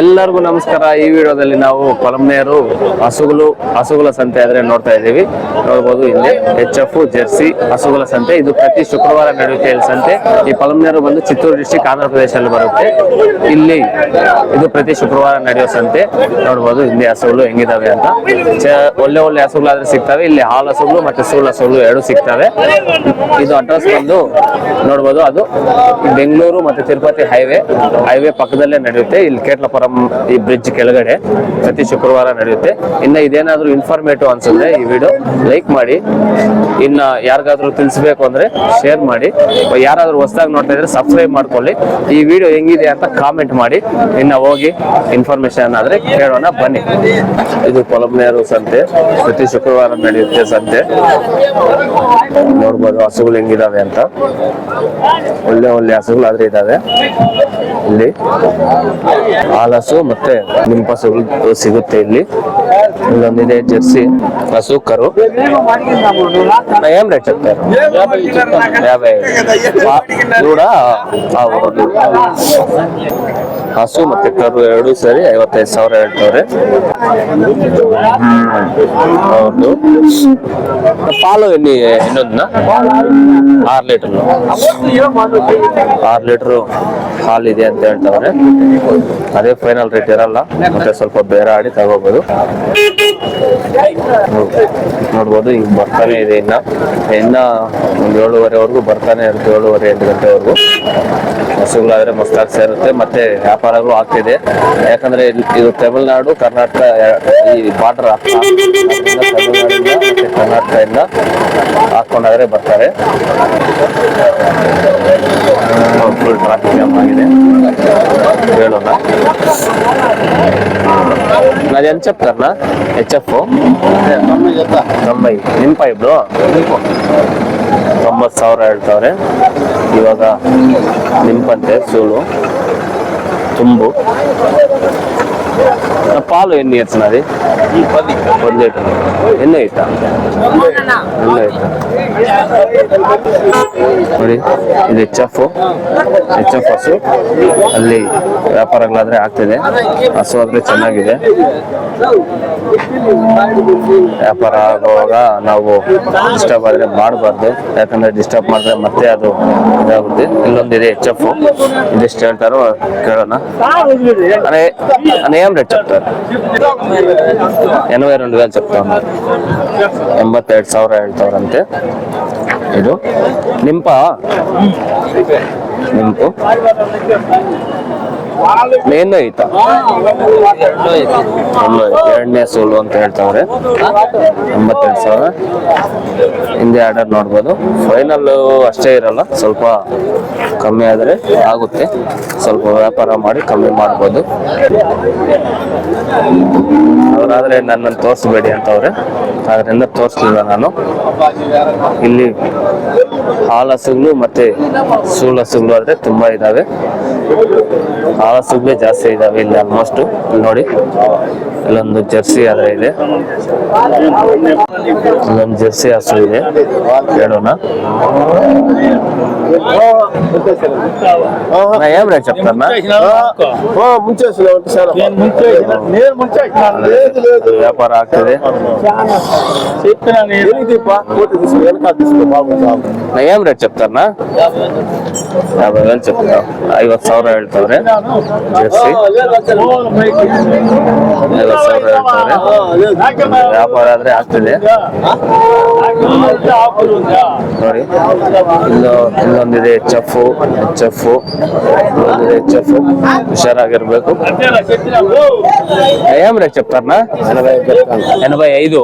ಎಲ್ಲರಿಗೂ ನಮಸ್ಕಾರ. ಈ ವಿಡಿಯೋದಲ್ಲಿ ನಾವು ಕೊಲಂಬಿಯರು ಹಸುಗಳು, ಹಸುಗಳ ಸಂತೆ ಆದ್ರೆ ನೋಡ್ತಾ ಇದ್ದೀವಿ. ನೋಡ್ಬೋದು ಇಲ್ಲಿ ಎಚ್ ಎಫ್ ಜೆರ್ಸಿ ಹಸುಗಳ ಸಂತೆ. ಇದು ಪ್ರತಿ ಶುಕ್ರವಾರ ನಡೆಯುತ್ತೆ ಇಲ್ಲಿ ಸಂತೆ. ಈ ಕೊಲಂಬಿಯರು ಬಂದು ಚಿತ್ತೂರು ಡಿಸ್ಟಿಕ್ ಆಂಧ್ರ ಪ್ರದೇಶದಲ್ಲಿ ಬರುತ್ತೆ. ಇಲ್ಲಿ ಇದು ಪ್ರತಿ ಶುಕ್ರವಾರ ನಡೆಯೋ ಸಂತೆ. ನೋಡ್ಬೋದು ಇಲ್ಲಿ ಹಸುಗಳು ಹೆಂಗಿದಾವೆ ಅಂತ. ಒಳ್ಳೆ ಒಳ್ಳೆ ಹಸುಗಳಾದ್ರೆ ಸಿಗ್ತವೆ. ಇಲ್ಲಿ ಹಾಲು ಹಸುಗಳು ಮತ್ತೆ ಸೂಳು ಹಸುಗಳು ಎರಡು ಸಿಗ್ತವೆ. ಇದು ಅಡ್ರೆಸ್ ಬಂದು ನೋಡ್ಬೋದು ಅದು ಬೆಂಗಳೂರು ಮತ್ತೆ ತಿರುಪತಿ ಹೈವೇ ಹೈವೇ ಪಕ್ಕದಲ್ಲೇ ನಡೆಯುತ್ತೆ. ಇಲ್ಲಿ ಕೇಟ್ಲಪುರಂ ಈ ಬ್ರಿಡ್ಜ್ ಕೆಳಗಡೆ ಪ್ರತಿ ಶುಕ್ರವಾರ ನಡೆಯುತ್ತೆ. ಇನ್ನ ಇದೇನಾದ್ರೂ ಇನ್ಫಾರ್ಮೇಟಿವ್ ಅನ್ಸಿದ್ರೆ ಈ ವಿಡಿಯೋ ಲೈಕ್ ಮಾಡಿ. ಇನ್ನ ಯಾರಿಗಾದ್ರೂ ತಿಳಿಸ್ಬೇಕು ಅಂದ್ರೆ ಶೇರ್ ಮಾಡಿ. ಯಾರಾದ್ರೂ ಹೊಸದಾಗಿ ನೋಡ್ತಾ ಇದ್ರೆ ಸಬ್ಸ್ಕ್ರೈಬ್ ಮಾಡ್ಕೊಳ್ಳಿ. ಈ ವಿಡಿಯೋ ಹೆಂಗಿದೆ ಅಂತ ಕಾಮೆಂಟ್ ಮಾಡಿ. ಇನ್ನ ಹೋಗಿ ಇನ್ಫಾರ್ಮೇಶನ್ ಆದ್ರೆ ಕೇಳೋಣ, ಬನ್ನಿ. ಇದು ಕೊಲಬ್ನೇರು ಸಂತೆ. ಪ್ರತಿ ಶುಕ್ರವಾರ ನಡೆಯುತ್ತೆ ಸಂತೆ. ನೋಡ್ಬೋದು ಹಸುಗಳು ಹೆಂಗಿದಾವೆ ಅಂತ. ಒಳ್ಳೆ ಒಳ್ಳೆ ಹಸುಗಳು ಆದ್ರೆ ಇದಾವೆ. ಇಲ್ಲಿ ಹಸು ಮತ್ತೆ ನಿಂಪ ಹಸುಗಳು ಸಿಗುತ್ತೆ ಇಲ್ಲಿ. ಇಲ್ಲೊಂದಿದೆ ಜರ್ಸಿ ಹಸು ಕರು. ಏನ್ ರೇಟ್ ಯಾವ ಯಾವ್ಯಾವ ಹಸು ಮತ್ತೆ ಕರು ಎರಡು ಸರಿ ಐವತ್ತೈದು ಸಾವಿರ ಹೇಳ್ತವ್ರೆ. ಹೌದು. ಪಾಲು ಎಲ್ಲಿ ಇನ್ನೊಂದನ್ನ ಆರು ಲೀಟರ್ ಆರು ಲೀಟರ್ ಹಾಲು ಇದೆ ಅಂತ ಹೇಳ್ತವ್ರೆ. ಅದೇ ಫೈನಲ್ ರೇಟ್ ಇರಲ್ಲ. ಮತ್ತೆ ಸ್ವಲ್ಪ ಬೇರೆ ಆಡಿ ತಗೋಬಹುದು ನೋಡ್ಬೋದು, ಈಗ ಬರ್ತಾನೆ ಇದೆ ಇನ್ನ. ಇನ್ನ ಒಂದ್ ಏಳುವರೆವರೆಗೂ ಬರ್ತಾನೆ ಇರುತ್ತೆ, ಏಳುವರೆ ಎಂಟು ಗಂಟೆವರೆಗೂ. ಹಸುಗಳಾದ್ರೆ ಮಸ್ತಾಗಿ ಸೇರುತ್ತೆ ಮತ್ತೆ ವ್ಯಾಪಾರಗಳು ಆಗ್ತಿದೆ ಯಾಕಂದ್ರೆ ಇದು ತಮಿಳುನಾಡು ಕರ್ನಾಟಕ ಈ ಬಾರ್ಡರ್ ಕರ್ನಾಟಕದಿಂದ ಹಾಕೊಂಡಾದ್ರೆ ಬರ್ತಾರೆ. ಫುಲ್ ಟ್ರಾಫಿಕ್ ಜಾಮ್ ಆಗಿದೆ. ಹೇಳೋಣ. నాది ఎంత చెప్తారన్నా హెచ్ఎఫ్ తొంభై నింపా ఇప్పుడు ತೊಂಬತ್ತು ಸಾವಿರ ಹೇಳ್ತಾವ್ರೆ. ಇವಾಗ ನಿಂಪಂತೆ ಸೂಳು ತುಂಬು పాలు ఎన్ని ఇయర్స్ నాది పది లీటర్ ఎన్ని అవుతా ఎన్ని అవుతా ನೋಡಿ ಇದು ಎಚ್ ಎಫ್ ಎಚ್ ಎಫ್ ಹಸು ಅಲ್ಲಿ ವ್ಯಾಪಾರಗಳಾದ್ರೆ ಆಗ್ತಿದೆ ಹಸು ಆದ್ರೆ ಚೆನ್ನಾಗಿದೆ ವ್ಯಾಪಾರ ಆಗುವಾಗ ನಾವು ಡಿಸ್ಟರ್ಬ್ ಆದ್ರೆ ಮಾಡಬಾರ್ದು ಯಾಕಂದ್ರೆ ಡಿಸ್ಟರ್ಬ್ ಮಾಡಿದ್ರೆ ಮತ್ತೆ ಅದು ಇದಾಗುತ್ತೆ ಇಲ್ಲೊಂದಿದೆ ಎಚ್ ಎಫ್ ಇದೆಷ್ಟು ಹೇಳ್ತಾರೋ ಕೇಳೋಣ అనే అనే ఏం రేట్ చెప్తారు ఎనభై రెండు వేలు చెప్తా ఉన్నారు ಎಂಬತ್ತೆರಡು ಸಾವಿರ ಹೇಳ್ತಾವ್ರಂತೆ ಇದು ನಿಂಪ ನಿಂಪು ಮೇನ್ ಐತ. ಎರಡನೇ ಸೋಲು ಅಂತ ಹೇಳ್ತಾವ್ರೆ. ಎಂಬತ್ತೆರಡು ಸಾವಿರ. ಹಿಂದೆ ಆರ್ಡರ್ ನೋಡ್ಬೋದು. ಫೈನಲ್ ಅಷ್ಟೇ ಇರಲ್ಲ, ಸ್ವಲ್ಪ ಕಮ್ಮಿ ಆದರೆ ಆಗುತ್ತೆ. ಸ್ವಲ್ಪ ವ್ಯಾಪಾರ ಮಾಡಿ ಕಮ್ಮಿ ಮಾಡ್ಬೋದು. ಅವರಾದ್ರೆ ನನ್ನನ್ನು ತೋರಿಸ್ಬೇಡಿ ಅಂತವ್ರೆ. ಅದರಿಂದ ತೋರಿಸ್ಲಿಲ್ಲ ನಾನು. ಇಲ್ಲಿ ಹಾಲು ಹಸುಗಳು ಮತ್ತೆ ಸೂಳು ಹಸುಗಳು ಆದರೆ ತುಂಬ ಇದಾವೆ. ಆವಾಸಕ್ಕೆ ಜಾಸ್ತಿ ಇದಾವೆ ಇಲ್ಲಿ ಆಲ್ಮೋಸ್ಟ್ ನೋಡಿ ಇಲ್ಲೊಂದು ಜರ್ಸಿ ಆದ್ರೆ ಇದೆ ಇಲ್ಲೊಂದು ಜರ್ಸಿ ಹಸು ಇದೆ ಹೇಳೋಣ ఏం రేట్ ಆಗ್ತದೆ ఏం రేట్ చెప్తానా యాభై వేలు ಸಾವಿರ ಹೇಳ್ತಾವ್ರೆ ಜರ್ಸಿ ಐವತ್ತು ಸಾವಿರ ಹೇಳ್ತಾರೆ. Oh, ವ್ಯಾಪಾರ ಆದ್ರೆ ಆಗ್ತದೆ. ನೋಡಿ ಇಲ್ಲಿ ಇಲ್ಲೊಂದಿದೆ ಚಫು ಚಫು ಇಲ್ಲೊಂದಿದೆ ಚಫು ಹುಷಾರಾಗಿರ್ಬೇಕು. ಏಮ್ ರೇಟ್ ಚೆಪ್ತಾರನ ಎನಭೈ ಐದು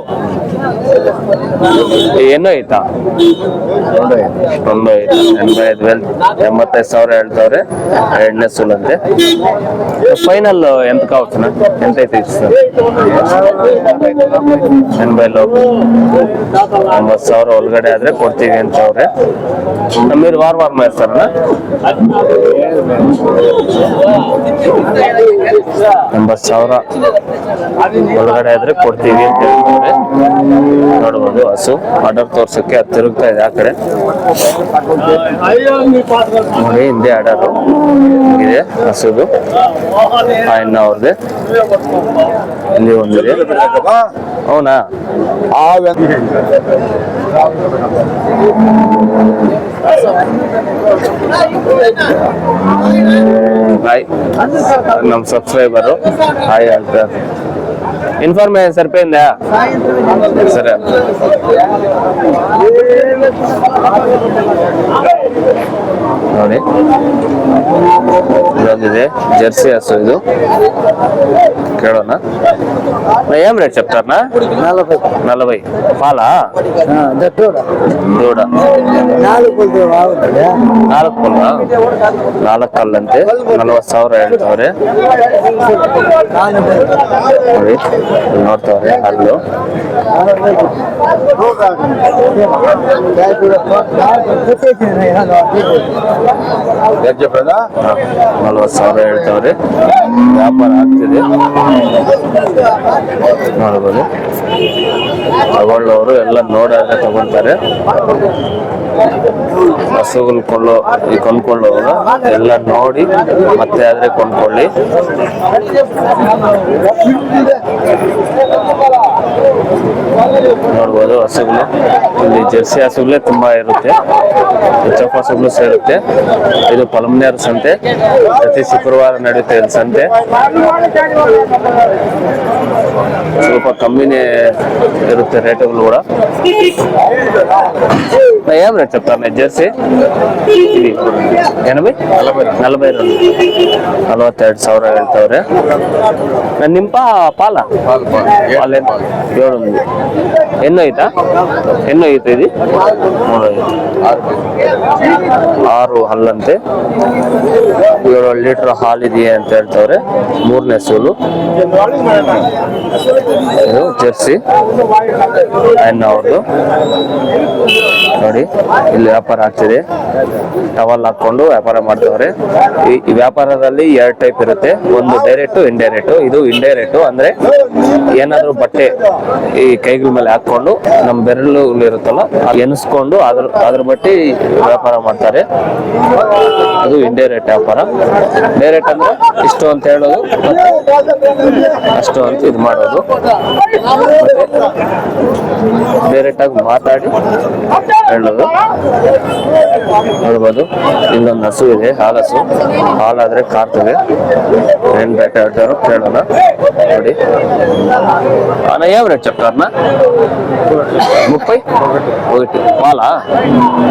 ಏನು ಐತಾ ಒಂದು ಐದು. ಎನಭೈ ಐದು. ಎಂಬತ್ತೈದು ಸಾವಿರ ಹೇಳ್ತಾವ್ರೆ. ಎರಡನೇ ಸುಲಂತೆ ಫೈನಲ್ ఎంత కావచ్చునా ఎంత అయితే ఇస్తారు ఎనభై లోపు ಎಂಬತ್ತು ಸಾವಿರ ಒಳಗಡೆ ಆದ್ರೆ ಕೊಡ್ತೀವಿ ಅಂತ ಅವ್ರೆ మీరు ವಾರ ವಾರ ಮಾಡ್ತಾರಣ್ಣ ಎಂಬತ್ತು ಸಾವಿರ ಒಳಗಡೆ ಆದ್ರೆ ಕೊಡ್ತೀವಿ ಅಂತ ಹೇಳ್ತಾರೆ ನೋಡ್ಬೋದು. ಹಸು ಆರ್ಡರ್ ತೋರ್ಸಕ್ಕೆ ಅದು ತಿರುಗ್ತಾ ಇದೆ ಆ ಕಡೆ. ನೋಡಿ, ಹಿಂದೆ ಆರ್ಡರ್ ಇದೆ ಹಸುದು. ಇನ್ನು ಅವ್ರದ್ದು. ಇಲ್ಲಿ ಒಂದಿದೆ. ಅವನಾ? ಹಾಯ್. ನಮ್ಮ ಸಬ್ಸ್ಕ್ರೈಬರು ಹಾಯ್ ಅಂತ ಇನ್ಫಾರ್ಮೇಶನ್ ಸರಿಪೇಂದ ಸರಿ ನೋಡಿ ಇದೊಂದಿದೆ జెర్సీ హసు ఇది కేడోనా ఏం రేట్ చెప్తారనా నలభై నలభై పాలా దట్టోడ దూడ నాలుగు కొద్ది బాగుంటుందా ನಾಲ್ಕು ಪಲ್ಲ ನಾಲ್ಕು ಕಲ್ಲಂತೆ ನಲವತ್ತು ಸಾವಿರ ಹೇಳ್ತಾವ್ರೆ ನೋಡಿ ಇಲ್ಲಿ ನೋಡ್ತಾವ್ರೆ ಅಲ್ಲು ನಲವತ್ತು ಸಾವಿರ ಹೇಳ್ತಾವ್ರೆ. ವ್ಯಾಪಾರ ಆಗ್ತಿದೆ. ನೋಡ್ಬೋದು. ತಗೊಳ್ಳೋರು ಎಲ್ಲ ನೋಡಾದ್ರೆ ತಗೊಳ್ತಾರೆ ಹಸುಗಳು ಕೊಳ್ಳೋ, ಈ ಕೊಂಡ್ಕೊಳ್ಳೋರು ಎಲ್ಲ ನೋಡಿ, ಮತ್ತೆ ಆದ್ರೆ ಕೊಂಡ್ಕೊಳ್ಳಿ. ನೋಡ್ಬೋದು ಹಸುಗಳು. ಇಲ್ಲಿ ಜೆರ್ಸಿ ಹಸುಗಳೇ ತುಂಬಾ ಇರುತ್ತೆ. ಹೆಚ್ಚಪ್ಪ ಹಸುಗಳು ಸೇರುತ್ತೆ. ಇದು ಪಲಮನೇರ್ ಸಂತೆ. ಪ್ರತಿ ಶುಕ್ರವಾರ ನಡೆಯುತ್ತೆ ಇಲ್ಲಿ ಸಂತೆ. ಸ್ವಲ್ಪ ಕಮ್ಮಿನೇ ಇರುತ್ತೆ. ರೇಟುಗಳು ಕೂಡ ఏం రేట్ చెప్తారు నేను జెర్సీ ఇది ఎనభై నలభై రెండు ನಲವತ್ತೆರಡು ಸಾವಿರ ಹೇಳ್ತಾವ್ರೆ ನಾನು ನಿಂಪ ಪಾಲ ಪಾಲ ಏಳು ఉంది ಎನ್ನು ಐತಾ ಎನ್ನು ಐತೆ ಇದು ಮೂರು ಐದು ಆರು ಹಲ್ಲಂತೆ ಏಳು ಲೀಟರ್ ಹಾಲು ಇದೆಯಾ ಅಂತ ಹೇಳ್ತಾವ್ರೆ ಮೂರನೇ ಸೂಲು ಇದು ಜೆರ್ಸಿ ಅನ್ನ ಅವ್ರದ್ದು ನೋಡಿ, ಇಲ್ಲಿ ವ್ಯಾಪಾರ ಆಗ್ತಿದೆ. ಟವಲ್ ಹಾಕೊಂಡು ವ್ಯಾಪಾರ ಮಾಡ್ತವ್ರೆ. ಈ ವ್ಯಾಪಾರದಲ್ಲಿ ಎರಡು ಟೈಪ್ ಇರುತ್ತೆ. ಒಂದು ಡೈರೆಕ್ಟ್ ಇಂಡೈರೆಕ್ಟ್ ಇದು ಇಂಡೈರೆಕ್ಟ್ ಅಂದ್ರೆ ಏನಾದ್ರೂ ಬಟ್ಟೆ ಈ ಕೈಗಳ ಮೇಲೆ ಹಾಕೊಂಡು ನಮ್ಮ ಬೆರಳು ಇರುತ್ತಲ್ಲ ಎನಿಸ್ಕೊಂಡು ಅದ್ರ ಅದ್ರ ಬಟ್ಟಿ ವ್ಯಾಪಾರ ಮಾಡ್ತಾರೆ. ಅದು ಇಂಡೈರೆಕ್ಟ್ ವ್ಯಾಪಾರ. ಡೈರೆಕ್ಟ್ ಅಂದ್ರೆ ಇಷ್ಟು ಅಂತ ಹೇಳೋದು ಅಷ್ಟು ಅಂತ ಇದು ಮಾಡೋದು. ಡೈರೆಕ್ಟಾಗಿ ಮಾತಾಡಿ ಹೇಳೋದು. ನೋಡ್ಬೋದು. ಇನ್ನೊಂದು ಹಸು ಇದೆ, ಹಾಲಸು. ಹಾಲಾದ್ರೆ ಕಾರ್ತದೆ ಏನು ರೇಟ್ ಹೇಳ್ತಾರೋ ಕೇಳೋಣ. ನೋಡಿ. ಅಣ್ಣ, ಯಾವ ರೇಟ್ ಚೆಪ್ತಾರಣ ಮುಪ್ಪೈ? ಒಗಟಿ ಪಾಲಾ?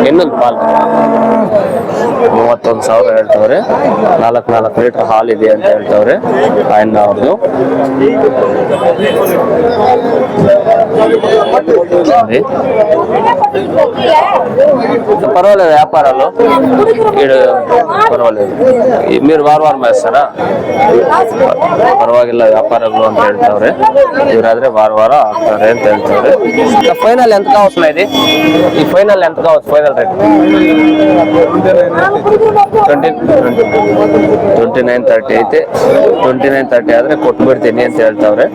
ಎನ್ನೊಂದು ಪಾಲ? ಮೂವತ್ತೊಂದು ಸಾವಿರ ಹೇಳ್ತವ್ರೆ. ನಾಲ್ಕು ನಾಲ್ಕು ಲೀಟರ್ ಹಾಲು ಇದೆ ಅಂತ ಹೇಳ್ತವ್ರೆ. ಆಯ್ನ ಅವ್ರದ್ದು ಪರವಾಗಿಲ್ಲ, ವ್ಯಾಪಾರ ఈడు పర్వాలేదు ವಾರ ವಾರ వారం వేస్తారా ವ್ಯಾಪಾರಗಳು ಅಂತ ಹೇಳ್ತಾವ್ರೆ. ಇವರಾದ್ರೆ ವಾರ ವಾರ ಆಗ್ತಾರೆ ಅಂತ ಹೇಳ್ತವ್ರೆ. ಫೈನಲ್ ಎಂತ కావచ్చునా ఇది ಈ ಫೈನಲ್ ఎంత కావచ్చు final rate twenty twenty nine thirty ಐತೆ. ಟ್ವೆಂಟಿ ನೈನ್ ತರ್ಟಿ ಆದ್ರೆ ಕೊಟ್ಬಿಡ್ತೀನಿ ಅಂತ ಹೇಳ್ತಾವ್ರೆ.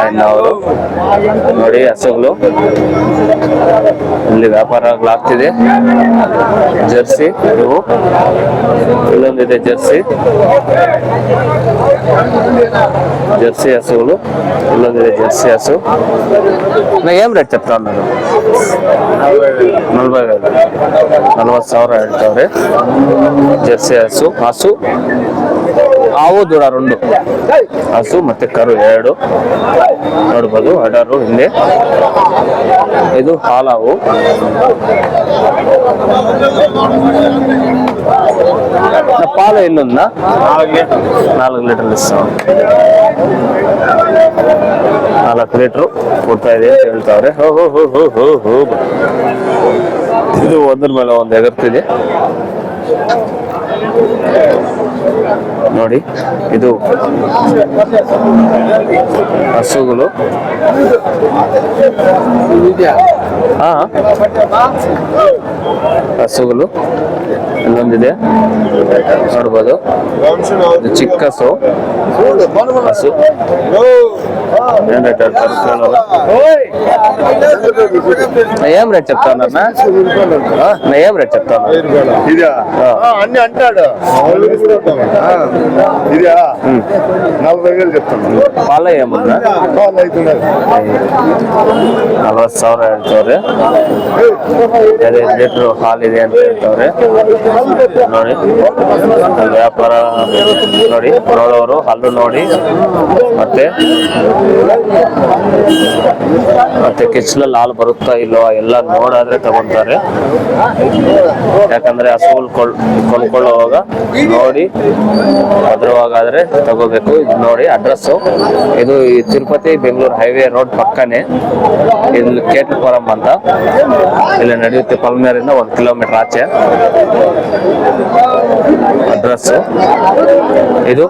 ಆ್ಯಂಡ್ ಅವರು ನೋಡಿ ಹಸುಗಳು. ಇಲ್ಲಿ ವ್ಯಾಪಾರಗಳಾಗ್ತಿದೆ. జెర్సీ. ఇవు ఇల్లొంది ఇదే జెర్సీ. జెర్సీ హసువులు ఇల్లొంది ఇదే జెర్సీ హసు ఏం రేట్ చెప్తా ఉన్నారు నలభై వేలు. నలభై ಸಾವಿರ జెర్సీ ಜೆರ್ಸಿ ಹಸು ಹಾವು ದೂಡ రెండు ಹಸು ಮತ್ತೆ ಕರು ಎರಡು ನೋಡ್ಬೋದು ಅಡರು ಹಿಂದೆ ಇದು ಹಾಲಾವು నా పాలు ఎన్ని ఉందా నాలుగు లీటర్లు ఇస్తాం ನಾಲ್ಕು ಲೀಟ್ರು ಕೊಡ್ತಾ ಇದೆ ಅಂತ ಹೇಳ್ತಾವ್ರೆ ಹೋ ಹೋ ಹೋ ಹೋ ಹೋ ಹೋ ಇದು ಒಂದ್ರ ಮೇಲೆ ಒಂದು ಎಗರ್ತಿದೆ ನೋಡಿ ಇದು ಹಸುಗಳು. ಹಾ ಹಸುಗಳು. ಇಲ್ಲೊಂದಿದೆ ನೋಡ್ಬೋದು. ಚಿಕ್ಕ ಹಸು. ಹಸು. ಏನ್ ఏం రెడ్ చెప్తాను ఉన్నారు ఏం రెడ్ చెప్తాను అన్ని అంటాడు. ఇదా నలభై వేలు చెప్తాను వాళ్ళ ఏమన్నా వాళ్ళు అవుతున్నారు ನಲವತ್ತು ಸಾವಿರ ಹೇಳ್ತವ್ರಿ ಅದೇ ಲೀಟ್ರ್ ಇದೆ ಅಂತ ಹೇಳ್ತವ್ರಿ ವ್ಯಾಪಾರ ನೋಡಿ ನೋಡೋರು ನೋಡಿ ಮತ್ತೆ ಮತ್ತೆ ಕೆಚ್ಚಲಲ್ಲಿ ಹಾಲು ಬರುತ್ತಾ ಇಲ್ವಾ ಎಲ್ಲ ನೋಡಾದ್ರೆ ತಗೊಂತಾರೆ. ಯಾಕಂದ್ರೆ ಹಸುಗಳು ಕೊಳ್ ಕೊಂಡ್ಕೊಳ್ಳುವಾಗ ನೋಡಿ, ಭದ್ರವಾಗಾದ್ರೆ ತಗೋಬೇಕು. ಇದು ನೋಡಿ ಅಡ್ರೆಸ್ಸು. ಇದು ತಿರುಪತಿ ಬೆಂಗಳೂರು ಹೈವೇ ರೋಡ್ ಪಕ್ಕನೇ. ಇಲ್ಲಿ ಕೇಟ್ಲಪುರಂ ಅಂತ. ಇಲ್ಲಿ ನಡೆಯುತ್ತೆ ಪಲ್ಮೇರಿಂದ ಒಂದು ಕಿಲೋಮೀಟರ್ ಆಚೆ. ಅಡ್ರೆಸ್ ಇದು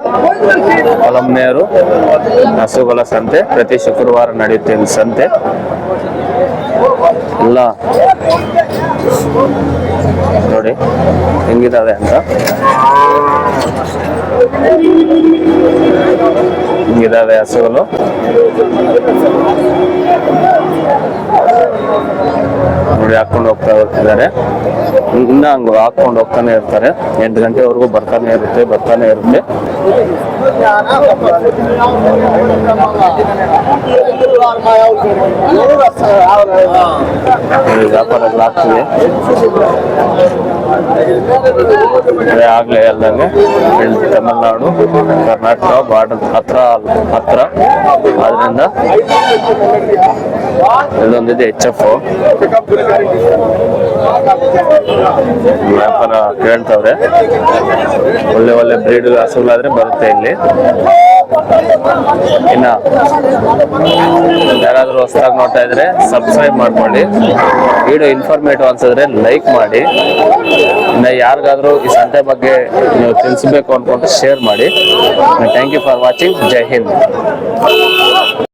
ಪಲಮ್ನೇರು ಹಸುಗಳ ಸಂತೆ ಪ್ರತಿ ಶುಕ್ರವಾರ ನಡೆಯುತ್ತೆ ಸಂತೆ? ಎಲ್ಲ ನೋಡಿ, ಹೆಂಗಿದಾವೆ ಅಂತ. ಹಿಂಗಿದಾವೆ ಹಸುಗಳು? ನೋಡಿ, ಹಾಕೊಂಡು ಹೋಗ್ತಾ ಇದ್ದಾರೆ. ಇನ್ನ ಹಂಗ ಹಾಕೊಂಡು ಹೋಗ್ತಾನೆ ಇರ್ತಾರೆ. ಎಂಟು ಗಂಟೆವರೆಗೂ ಬರ್ತಾನೆ ಇರುತ್ತೆ ಬರ್ತಾನೆ ಇರುತ್ತೆ. ಅದೇ ಆಗ್ಲೇ ಹೇಳ್ದಂಗೆ ತಮಿಳ್ನಾಡು, ಕರ್ನಾಟಕ, ಬಾರ್ಡರ್ ಹತ್ರ ಹತ್ರ. ಆದ್ರಿಂದ ಇದೊಂದಿದೆ ಎಚ್ ಎಫ್ ವ್ಯಾಪಾರ ಕೇಳ್ತವ್ರೆ. ಒಳ್ಳೆ ಒಳ್ಳೆ ಬ್ರೀಡ್ ಹಸುಗಳಾದ್ರೆ ಬರುತ್ತೆ ಇಲ್ಲಿ. ಇನ್ನ ಯಾರಾದರೂ ಹೊಸದಾಗಿ ನೋಡ್ತಾ ಇದ್ರೆ ಸಬ್ಸ್ಕ್ರೈಬ್ ಮಾಡ್ಕೊಳ್ಳಿ. ವಿಡಿಯೋ ಇನ್ಫಾರ್ಮೇಟಿವ್ ಅನ್ಸಿದ್ರೆ ಲೈಕ್ ಮಾಡಿ. ಇನ್ನ ಯಾರಿಗಾದರೂ ಈ ಸಂತೆ ಬಗ್ಗೆ ನೀವು ತಿಳಿಸ್ಬೇಕು ಅನ್ಕೊಂಡ್ರೆ ಶೇರ್ ಮಾಡಿ. Thank you for watching Jai Hind